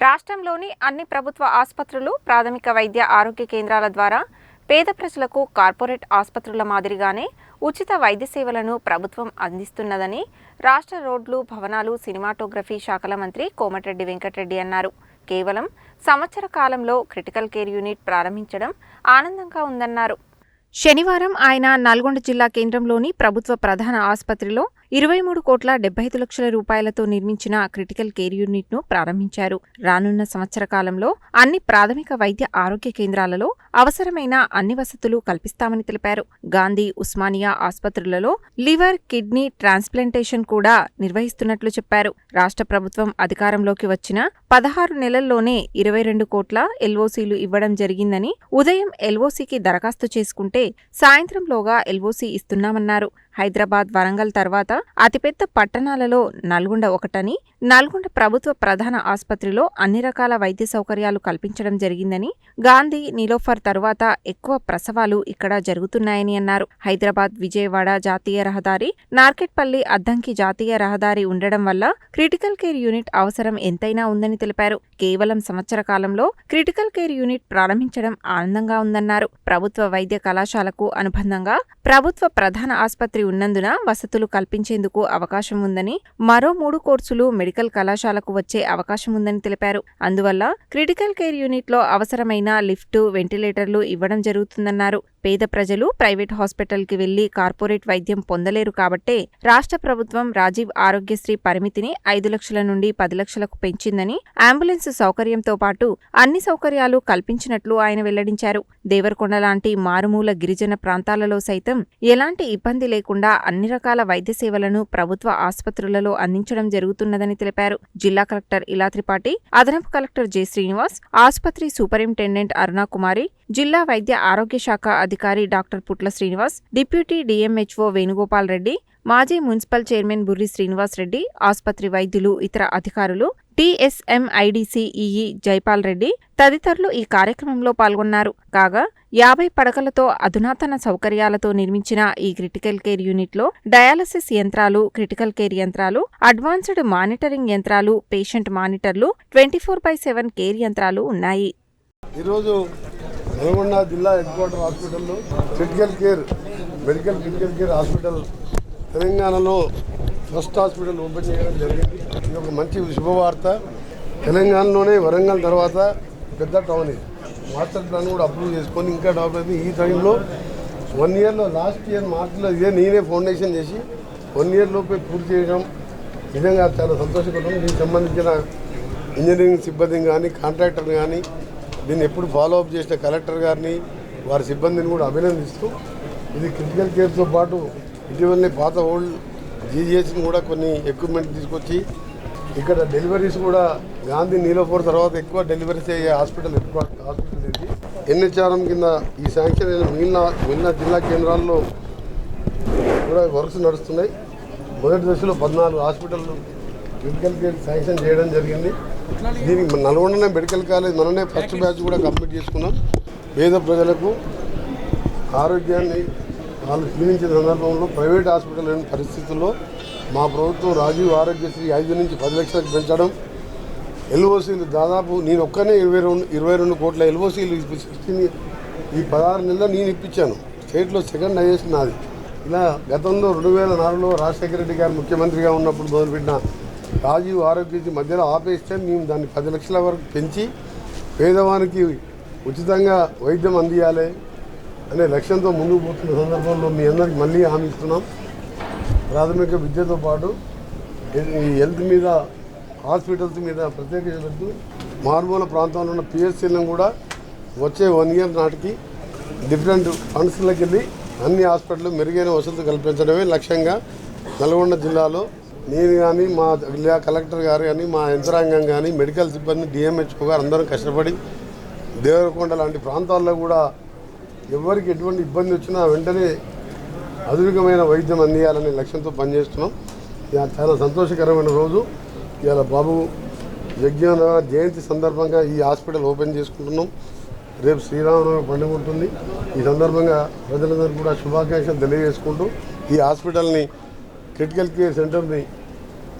రాష్ట్రంలోని అన్ని ప్రభుత్వ ఆసుపత్రులు ప్రాథమిక వైద్య ఆరోగ్య కేంద్రాల ద్వారా పేద ప్రజలకు కార్పొరేట్ ఆసుపత్రుల మాదిరిగానే ఉచిత వైద్య సేవలను ప్రభుత్వం అందిస్తున్నదని రాష్ట్ర రోడ్లు భవనాలు సినిమాటోగ్రఫీ శాఖల మంత్రి కోమటిరెడ్డి వెంకటరెడ్డి అన్నారు. కేవలం సంవత్సర కాలంలో క్రిటికల్ కేర్ యూనిట్ ప్రారంభించడం ఆనందంగా ఉందన్నారు. శనివారం ఆయన నల్గొండ జిల్లా కేంద్రంలోని ప్రభుత్వ ప్రధాన ఆసుపత్రిలో ఇరవై మూడు కోట్ల డెబ్బై ఐదు లక్షల రూపాయలతో నిర్మించిన క్రిటికల్ కేర్ యూనిట్ను ప్రారంభించారు. రానున్న సంవత్సర కాలంలో అన్ని ప్రాథమిక వైద్య ఆరోగ్య కేంద్రాలలో అవసరమైన అన్ని వసతులు కల్పిస్తామని తెలిపారు. గాంధీ ఉస్మానియా ఆసుపత్రులలో లివర్ కిడ్నీ ట్రాన్స్ప్లాంటేషన్ కూడా నిర్వహిస్తున్నట్లు చెప్పారు. రాష్ట్ర ప్రభుత్వం అధికారంలోకి వచ్చిన పదహారు నెలల్లోనే ఇరవై రెండు కోట్ల ఎల్ఓసీలు ఇవ్వడం జరిగిందని ఉదయం ఎల్ఓసీకి దరఖాస్తు చేసుకుంటే సాయంత్రంలోగా ఎల్ఓసీ ఇస్తున్నామన్నారు. హైదరాబాద్ వరంగల్ తర్వాత అతిపెద్ద పట్టణాలలో నల్గొండ ఒకటని నల్గొండ ప్రభుత్వ ప్రధాన ఆసుపత్రిలో అన్ని రకాల వైద్య సౌకర్యాలు కల్పించడం జరిగిందని గాంధీ నిలోఫర్ తరువాత ఎక్కువ ప్రసవాలు ఇక్కడ జరుగుతున్నాయని అన్నారు. హైదరాబాద్ విజయవాడ జాతీయ రహదారి నార్కెట్పల్లి అద్దంకి జాతీయ రహదారి ఉండడం వల్ల క్రిటికల్ కేర్ యూనిట్ అవసరం ఎంతైనా ఉందని తెలిపారు. కేవలం సంవత్సర కాలంలో క్రిటికల్ కేర్ యూనిట్ ప్రారంభించడం ఆనందంగా ఉందన్నారు. ప్రభుత్వ వైద్య కళాశాలకు అనుబంధంగా ప్రభుత్వ ప్రధాన ఆసుపత్రి ఉన్నందున వసతులు కల్పించేందుకు అవకాశం ఉందని మరో మూడు కోర్సులు మెడికల్ కళాశాలకు వచ్చే అవకాశం ఉందని తెలిపారు. అందువల్ల క్రిటికల్ కేర్ యూనిట్లో అవసరమైన లిఫ్టు వెంటిలేటర్లు ఇవ్వడం జరుగుతుందన్నారు. పేద ప్రజలు ప్రైవేట్ హాస్పిటల్కి వెళ్ళి కార్పొరేట్ వైద్యం పొందలేరు కాబట్టే రాష్ట్ర ప్రభుత్వం రాజీవ్ ఆరోగ్యశ్రీ పరిమితిని ఐదు లక్షల నుండి పది లక్షలకు పెంచిందని అంబులెన్స్ సౌకర్యంతో పాటు అన్ని సౌకర్యాలు కల్పించినట్లు ఆయన వెల్లడించారు. దేవరకొండ లాంటి మారుమూల గిరిజన ప్రాంతాలలో సైతం ఎలాంటి ఇబ్బంది లేకుండా అన్ని రకాల వైద్య సేవలను ప్రభుత్వ ఆసుపత్రులలో అందించడం జరుగుతున్నదని తెలిపారు. జిల్లా కలెక్టర్ ఇలా త్రిపాఠి అదనపు కలెక్టర్ జె శ్రీనివాస్ ఆసుపత్రి సూపరింటెండెంట్ అరుణాకుమారి జిల్లా వైద్య ఆరోగ్య శాఖ అధికారి doctor Putla Srinivas deputy DMHO Venugopal Reddy మాజీ మున్సిపల్ చైర్మన్ బుర్రి శ్రీనివాస్ రెడ్డి ఆసుపత్రి వైద్యులు ఇతర అధికారులు టీఎస్ఎంఐడిసిఈఈ జైపాల్ రెడ్డి తదితరులు ఈ కార్యక్రమంలో పాల్గొన్నారు. కాగా యాభై పడకలతో అధునాతన సౌకర్యాలతో నిర్మించిన ఈ క్రిటికల్ కేర్ యూనిట్లో డయాలసిస్ యంత్రాలు క్రిటికల్ కేర్ యంత్రాలు అడ్వాన్స్డ్ మానిటరింగ్ యంత్రాలు patient మానిటర్లు twenty four by seven care యంత్రాలు ఉన్నాయి. ఈరోజు నల్గొండ జిల్లా హెడ్ క్వార్టర్ హాస్పిటల్లో critical care medical critical care hospital తెలంగాణలో ఫస్ట్ హాస్పిటల్ ఓపెన్ చేయడం జరిగింది. ఇది ఒక మంచి శుభవార్త. తెలంగాణలోనే వరంగల్ తర్వాత పెద్ద టౌన్ ఇది. మాస్టర్ ప్లాన్ కూడా అప్రూవ్ చేసుకొని ఇంకా డెవలప్ అయింది ఈ టైంలో వన్ ఇయర్లో లాస్ట్ ఇయర్ మార్చిలో ఇదే నేనే ఫౌండేషన్ చేసి వన్ ఇయర్ లోపే పూర్తి చేయడం నిజంగా చాలా సంతోషకరం. దీనికి సంబంధించిన ఇంజనీరింగ్ సిబ్బంది కానీ కాంట్రాక్టర్ కానీ దీన్ని ఎప్పుడు ఫాలో అప్ చేసిన కలెక్టర్ గారిని వారి సిబ్బందిని కూడా అభినందిస్తూ ఇది క్రిటికల్ కేర్తో పాటు ఇటీవలనే పాత ఓల్డ్ జీజీహెచ్ని కూడా కొన్ని ఎక్విప్మెంట్ తీసుకొచ్చి ఇక్కడ డెలివరీస్ కూడా గాంధీ నీలోఫోర్ తర్వాత ఎక్కువ డెలివరీస్ అయ్యే హాస్పిటల్ ఎక్కువ హాస్పిటల్ ఇది. ఎన్హెచ్ఆర్ఎం కింద ఈ శాంక్షన్ అయిన మిగిలిన మిగిలిన జిల్లా కేంద్రాల్లో కూడా వర్క్స్ నడుస్తున్నాయి. మొదటి దశలో పద్నాలుగు హాస్పిటల్ క్రిటికల్ కేర్ శాంక్షన్ చేయడం జరిగింది. దీనికి నల్గొండనే మెడికల్ కాలేజ్ మననే ఫస్ట్ బ్యాచ్ కూడా కంప్లీట్ చేసుకున్నాం. పేద ప్రజలకు ఆరోగ్యాన్ని వాళ్ళు క్షీణించిన సందర్భంలో ప్రైవేట్ హాస్పిటల్ లేని పరిస్థితుల్లో మా ప్రభుత్వం రాజీవ్ ఆరోగ్యశ్రీ ఐదు నుంచి పది లక్షలకు పెంచడం ఎల్ఓసీలు దాదాపు నేను ఒక్కనే ఇరవై రెండు ఇరవై రెండు కోట్ల ఎల్ఓసీలు సిక్స్టీన్ ఈ పదహారు నెలల్లో నేను ఇప్పించాను. స్టేట్లో సెకండ్ హైయెస్ట్ నాది. ఇలా గతంలో రెండు వేల నాలుగులో రాజశేఖర రెడ్డి గారు ముఖ్యమంత్రిగా ఉన్నప్పుడు మొదలుపెట్టిన రాజీవ్ ఆరోగ్యశ్రీ మధ్యలో ఆపేస్తే మేము దాన్ని పది లక్షల వరకు పెంచి పేదవానికి ఉచితంగా వైద్యం అందియాలి అనే లక్ష్యంతో ముందుకు పోతున్న సందర్భంలో మీ అందరికి మళ్ళీ హామీ ఇస్తున్నాం. ప్రాథమిక విద్యతో పాటు ఈ హెల్త్ మీద హాస్పిటల్స్ మీద ప్రత్యేక పెడుతూ మారుమూల ప్రాంతంలో ఉన్న పిఎస్సీలను కూడా వచ్చే వన్ ఇయర్ నాటికి డిఫరెంట్ ఫండ్స్లోకి వెళ్ళి అన్ని హాస్పిటల్ మెరుగైన వసతులు కల్పించడమే లక్ష్యంగా నల్గొండ జిల్లాలో నేను కానీ మా జిల్లా కలెక్టర్ గారు కానీ మా యంత్రాంగం కానీ మెడికల్ సిబ్బంది డిఎంహెచ్ఓ గారు అందరం కష్టపడి దేవరకొండ లాంటి ప్రాంతాల్లో కూడా ఎవరికి ఎటువంటి ఇబ్బంది వచ్చినా వెంటనే ఆధునికమైన వైద్యం అందియాలనే లక్ష్యంతో పనిచేస్తున్నాం. చాలా సంతోషకరమైన రోజు. ఇవాళ బాబు యజ్ఞాన జయంతి సందర్భంగా ఈ హాస్పిటల్ ఓపెన్ చేసుకుంటున్నాం. రేపు శ్రీరామనవమి పండుగ ఉంటుంది. ఈ సందర్భంగా ప్రజలందరూ కూడా శుభాకాంక్షలు తెలియజేసుకుంటూ ఈ హాస్పిటల్ని క్రిటికల్ కేర్ సెంటర్ని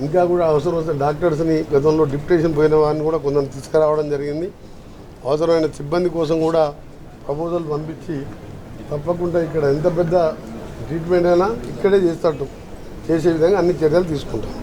ఇంకా కూడా అవసరం వస్తే డాక్టర్స్ని గతంలో డిప్యుటేషన్ పోయిన వారిని కూడా కొందరు తీసుకురావడం జరిగింది. అవసరమైన సిబ్బంది కోసం కూడా ప్రపోజల్ పంపించి తప్పకుండా ఇక్కడ ఎంత పెద్ద ట్రీట్మెంట్ అయినా ఇక్కడే చేస్తట్టు చేసే విధంగా అన్ని చర్యలు తీసుకుంటాం.